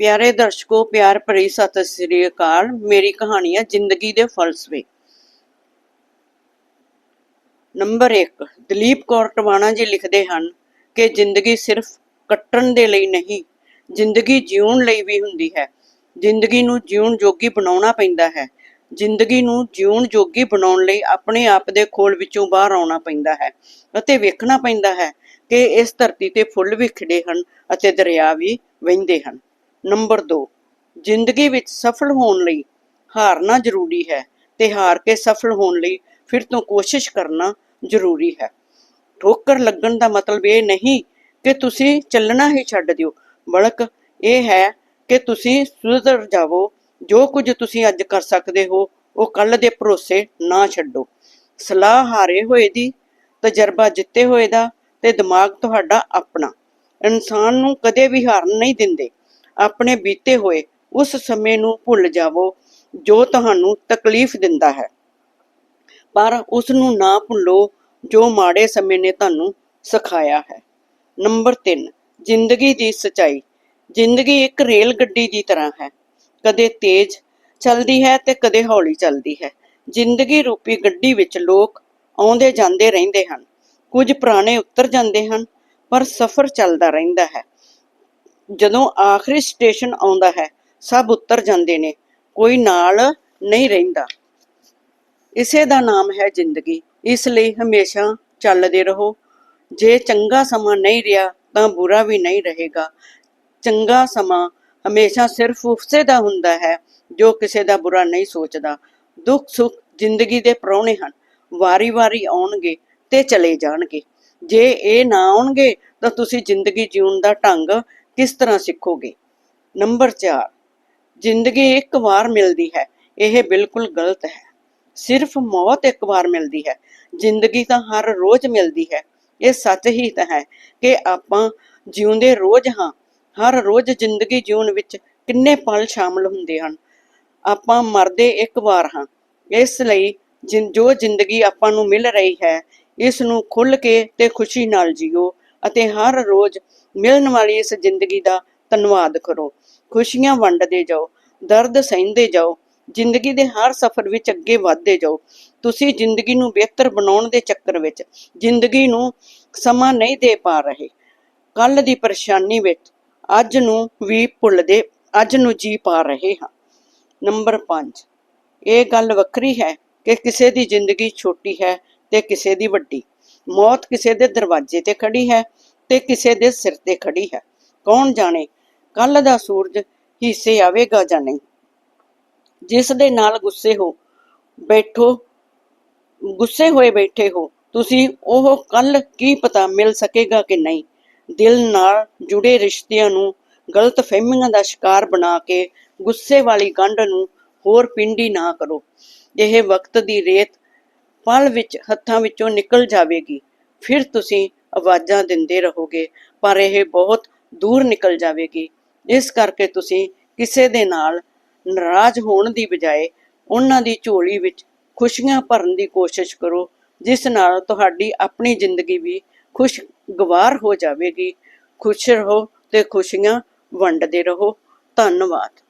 ਪਿਆਰੇ ਦਰਸ਼ਕੋ, ਪਿਆਰ ਭਰੀ ਸਤਿ ਸ੍ਰੀ ਅਕਾਲ। ਮੇਰੀ ਕਹਾਣੀ ਹੈ ਜ਼ਿੰਦਗੀ ਦੇ ਫਲਸਫੇ। ਨੰਬਰ 1 ਦਲੀਪ ਕੌਰ ਟਵਾਣਾ ਜੀ ਲਿਖਦੇ ਹਨ ਕਿ ਜ਼ਿੰਦਗੀ ਸਿਰਫ ਕੱਟਣ ਦੇ ਲਈ ਨਹੀਂ, ਜ਼ਿੰਦਗੀ ਜਿਉਣ ਲਈ ਵੀ ਹੁੰਦੀ ਹੈ। ਜ਼ਿੰਦਗੀ ਨੂੰ ਜਿਉਣ ਜੋਗੀ ਬਣਾਉਣਾ ਪੈਂਦਾ ਹੈ। ਜ਼ਿੰਦਗੀ ਨੂੰ ਜਿਉਣ ਜੋਗੀ ਬਣਾਉਣ ਲਈ ਆਪਣੇ ਆਪ ਦੇ ਖੋਲ ਵਿੱਚੋਂ ਬਾਹਰ ਆਉਣਾ ਪੈਂਦਾ ਹੈ ਅਤੇ ਵੇਖਣਾ ਪੈਂਦਾ ਹੈ ਕਿ ਇਸ ਧਰਤੀ ਤੇ ਫੁੱਲ ਵੀ ਖਿੜੇ ਹਨ ਅਤੇ ਦਰਿਆ ਵੀ ਵਹਿੰਦੇ ਹਨ। ਨੰਬਰ 2 ਜ਼ਿੰਦਗੀ ਵਿੱਚ ਸਫਲ ਹੋਣ ਲਈ ਹਾਰਨਾ ਜ਼ਰੂਰੀ ਹੈ ਤੇ ਹਾਰ ਕੇ ਸਫਲ ਹੋਣ ਲਈ ਫਿਰ ਤੋਂ ਕੋਸ਼ਿਸ਼ ਕਰਨਾ ਜ਼ਰੂਰੀ ਹੈ। ਠੋਕਰ ਲੱਗਣ ਦਾ ਮਤਲਬ ਇਹ ਨਹੀਂ ਕਿ ਤੁਸੀਂ ਚੱਲਣਾ ਹੀ ਛੱਡ ਦਿਓ, ਬਲਕ ਇਹ ਹੈ ਕਿ ਤੁਸੀਂ ਸੁਧਰ ਜਾਵੋ, ਜੋ ਕੁਝ ਤੁਸੀਂ ਅੱਜ ਕਰ ਸਕਦੇ ਹੋ, ਉਹ ਕੱਲ ਦੇ ਭਰੋਸੇ ਨਾ ਛੱਡੋ। ਸਲਾਹ ਹਾਰੇ ਹੋਏ ਦੀ, ਤਜਰਬਾ ਜਿੱਤੇ ਹੋਏ ਦਾ ਤੇ ਦਿਮਾਗ ਤੁਹਾਡਾ ਆਪਣਾ। ਇਨਸਾਨ ਨੂੰ ਕਦੇ ਵੀ ਹਾਰਨ ਨਹੀਂ ਦਿੰਦੇ। ਆਪਣੇ ਬੀਤੇ ਹੋਏ, ਉਸ ਸਮੇਂ ਨੂੰ ਭੁੱਲ ਜਾਵੋ, ਜੋ ਤੁਹਾਨੂੰ ਤਕਲੀਫ ਦਿੰਦਾ ਹੈ। ਪਰ ਉਸ ਨੂੰ ਨਾ ਭੁੱਲੋ, ਜੋ ਮਾੜੇ ਸਮੇਂ ਨੇ ਤੁਹਾਨੂੰ ਸਿਖਾਇਆ ਹੈ। ਨੰਬਰ 3 ਜ਼ਿੰਦਗੀ ਦੀ ਸਚਾਈ। ਜ਼ਿੰਦਗੀ ਇੱਕ ਰੇਲ ਗੱਡੀ ਦੀ ਤਰ੍ਹਾਂ ਹੈ। ਕਦੇ ਤੇਜ਼ ਚੱਲਦੀ ਹੈ ਤੇ ਕਦੇ ਹੌਲੀ ਚੱਲਦੀ ਹੈ। ਜ਼ਿੰਦਗੀ ਰੂਪੀ ਗੱਡੀ ਵਿੱਚ ਲੋਕ ਆਉਂਦੇ ਜਾਂਦੇ ਰਹਿੰਦੇ ਹਨ। ਕੁਝ ਪੁਰਾਣੇ ਉਤਰ ਜਾਂਦੇ ਹਨ, ਪਰ ਸਫ਼ਰ ਚੱਲਦਾ ਰਹਿੰਦਾ ਹੈ। ਜਦੋਂ ਆਖਰੀ ਸਟੇਸ਼ਨ ਆਉਂਦਾ ਹੈ, ਸਭ ਉਤਰ ਜਾਂਦੇ ਨੇ, ਕੋਈ ਨਾਲ ਨਹੀਂ ਰਹਿੰਦਾ। ਇਸੇ ਦਾ ਨਾਮ ਹੈ ਜ਼ਿੰਦਗੀ। ਇਸ ਲਈ ਹਮੇਸ਼ਾ ਚੱਲਦੇ ਰਹੋ। ਜੇ ਚੰਗਾ ਸਮਾਂ ਨਹੀਂ ਰਿਹਾ, ਤਾਂ ਬੁਰਾ ਵੀ ਨਹੀਂ ਰਹੇਗਾ। ਚੰਗਾ ਸਮਾਂ ਹਮੇਸ਼ਾ ਸਿਰਫ ਉਸੇ ਦਾ ਹੁੰਦਾ ਹੈ, ਜੋ ਕਿਸੇ ਦਾ ਬੁਰਾ ਨਹੀਂ ਸੋਚਦਾ। ਦੁੱਖ ਸੁੱਖ ਜ਼ਿੰਦਗੀ ਦੇ ਪ੍ਰਾਹੁਣੇ ਹਨ। ਵਾਰੀ-ਵਾਰੀ ਆਉਣਗੇ ਤੇ ਚਲੇ ਜਾਣਗੇ। ਜੇ ਇਹ ਨਾ ਆਉਣਗੇ, ਤਾਂ ਤੁਸੀਂ ਜ਼ਿੰਦਗੀ ਜਿਉਣ ਦਾ ਢੰਗ ਕਿਸ ਤਰ੍ਹਾਂ ਸਿੱਖੋਗੇ? ਨੰਬਰ 4 ਜ਼ਿੰਦਗੀ ਇੱਕ ਵਾਰ ਮਿਲਦੀ ਹੈ। ਇਹ ਬਿਲਕੁਲ ਗਲਤ ਹੈ। ਸਿਰਫ ਮੌਤ ਇੱਕ ਵਾਰ ਮਿਲਦੀ ਹੈ। ਜ਼ਿੰਦਗੀ ਤਾਂ ਹਰ ਰੋਜ਼ ਮਿਲਦੀ ਹੈ। ਇਹ ਸੱਚ ਹੀ ਤਾਂ ਹੈ ਕਿ ਆਪਾਂ ਜਿਉਂਦੇ ਰੋਜ਼ ਹਾਂ। ਹਰ ਰੋਜ਼ ਜ਼ਿੰਦਗੀ ਜਿਉਣ ਵਿੱਚ ਕਿੰਨੇ ਪਲ ਸ਼ਾਮਲ ਹੁੰਦੇ ਹਨ। ਆਪਾਂ ਮਰਦੇ ਇੱਕ ਵਾਰ ਹਾਂ। ਇਸ ਲਈ ਜੋ ਜ਼ਿੰਦਗੀ ਆਪਾਂ ਨੂੰ ਮਿਲ ਰਹੀ ਹੈ, ਇਸ ਨੂੰ ਖੁੱਲ ਕੇ ਤੇ ਖੁਸ਼ੀ ਨਾਲ ਜੀਓ ਅਤੇ ਹਰ ਰੋਜ਼ ਮਿਲਣ ਵਾਲੀ ਇਸ ਜ਼ਿੰਦਗੀ ਦਾ ਧੰਨਵਾਦ ਕਰੋ। ਖੁਸ਼ੀਆਂ ਵੰਡਦੇ ਜਾਓ, ਦਰਦ ਸਹਿੰਦੇ ਜਾਓ, ਜ਼ਿੰਦਗੀ ਦੇ ਹਰ ਸਫ਼ਰ ਵਿੱਚ ਅੱਗੇ ਵਧਦੇ ਜਾਓ। ਤੁਸੀਂ ਜ਼ਿੰਦਗੀ ਨੂੰ ਬਿਹਤਰ ਬਣਾਉਣ ਦੇ ਚੱਕਰ ਵਿੱਚ ਜ਼ਿੰਦਗੀ ਨੂੰ ਸਮਾਂ ਨਹੀਂ ਦੇ ਪਾ ਰਹੇ। ਕੱਲ ਦੀ ਪਰੇਸ਼ਾਨੀ ਵਿੱਚ ਅੱਜ ਨੂੰ ਵੀ ਭੁੱਲਦੇ, ਅੱਜ ਨੂੰ ਜੀ ਪਾ ਰਹੇ ਹਾਂ। ਨੰਬਰ 5 ਇਹ ਗੱਲ ਵੱਖਰੀ ਹੈ ਕਿ ਕਿਸੇ ਦੀ ਜ਼ਿੰਦਗੀ ਛੋਟੀ ਹੈ ਤੇ ਕਿਸੇ ਦੀ ਵੱਡੀ। ਮੌਤ ਕਿਸੇ ਦੇ ਦਰਵਾਜ਼ੇ ਤੇ ਖੜੀ ਹੈ ਤੇ ਕਿਸੇ ਦੇ ਸਿਰ ਤੇ ਖੜੀ ਹੈ। ਕੌਣ ਜਾਣੇ? ਕੱਲ ਦਾ ਸੂਰਜ ਹਿੱਸੇ ਆਵੇਗਾ ਜਾਂ ਨਹੀਂ? ਜਿਸ ਦੇ ਨਾਲ ਗੁੱਸੇ ਹੋ ਬੈਠੋ, ਗੁੱਸੇ ਹੋਏ ਬੈਠੇ ਹੋ, ਤੁਸੀਂ ਉਹ ਕੱਲ ਕੀ ਪਤਾ ਮਿਲ ਸਕੇਗਾ ਕਿ ਨਹੀਂ? ਦਿਲ ਨਾਲ ਜੁੜੇ ਰਿਸ਼ਤਿਆਂ ਨੂੰ ਗਲਤ ਫਹਿਮੀਆਂ ਦਾ ਸ਼ਿਕਾਰ ਬਣਾ ਕੇ ਗੁੱਸੇ ਵਾਲੀ ਗੰਢ ਨੂੰ ਹੋਰ ਪਿੰਡੀ ਨਾ ਕਰੋ। ਇਹ ਵਕਤ ਦੀ ਰੇਤ ਪਲ ਵਿੱਚ ਹੱਥਾਂ ਵਿੱਚੋਂ ਨਿਕਲ ਜਾਵੇਗੀ। ਫਿਰ ਤੁਸੀਂ ਆਵਾਜ਼ਾਂ ਦਿੰਦੇ ਰਹੋਗੇ, ਪਰ ਇਹ ਬਹੁਤ ਦੂਰ ਨਿਕਲ ਜਾਵੇਗੀ। ਇਸ ਕਰਕੇ ਤੁਸੀਂ ਕਿਸੇ ਦੇ ਨਾਲ ਨਾਰਾਜ਼ ਹੋਣ ਦੀ ਬਜਾਏ ਉਹਨਾਂ ਦੀ ਝੋਲੀ ਵਿੱਚ ਖੁਸ਼ੀਆਂ ਭਰਨ ਦੀ ਕੋਸ਼ਿਸ਼ ਕਰੋ, ਜਿਸ ਨਾਲ ਤੁਹਾਡੀ ਆਪਣੀ ਜ਼ਿੰਦਗੀ ਵੀ ਖੁਸ਼ਗਵਾਰ ਹੋ ਜਾਵੇਗੀ। ਖੁਸ਼ ਰਹੋ ਤੇ ਖੁਸ਼ੀਆਂ ਵੰਡਦੇ ਰਹੋ। ਧੰਨਵਾਦ।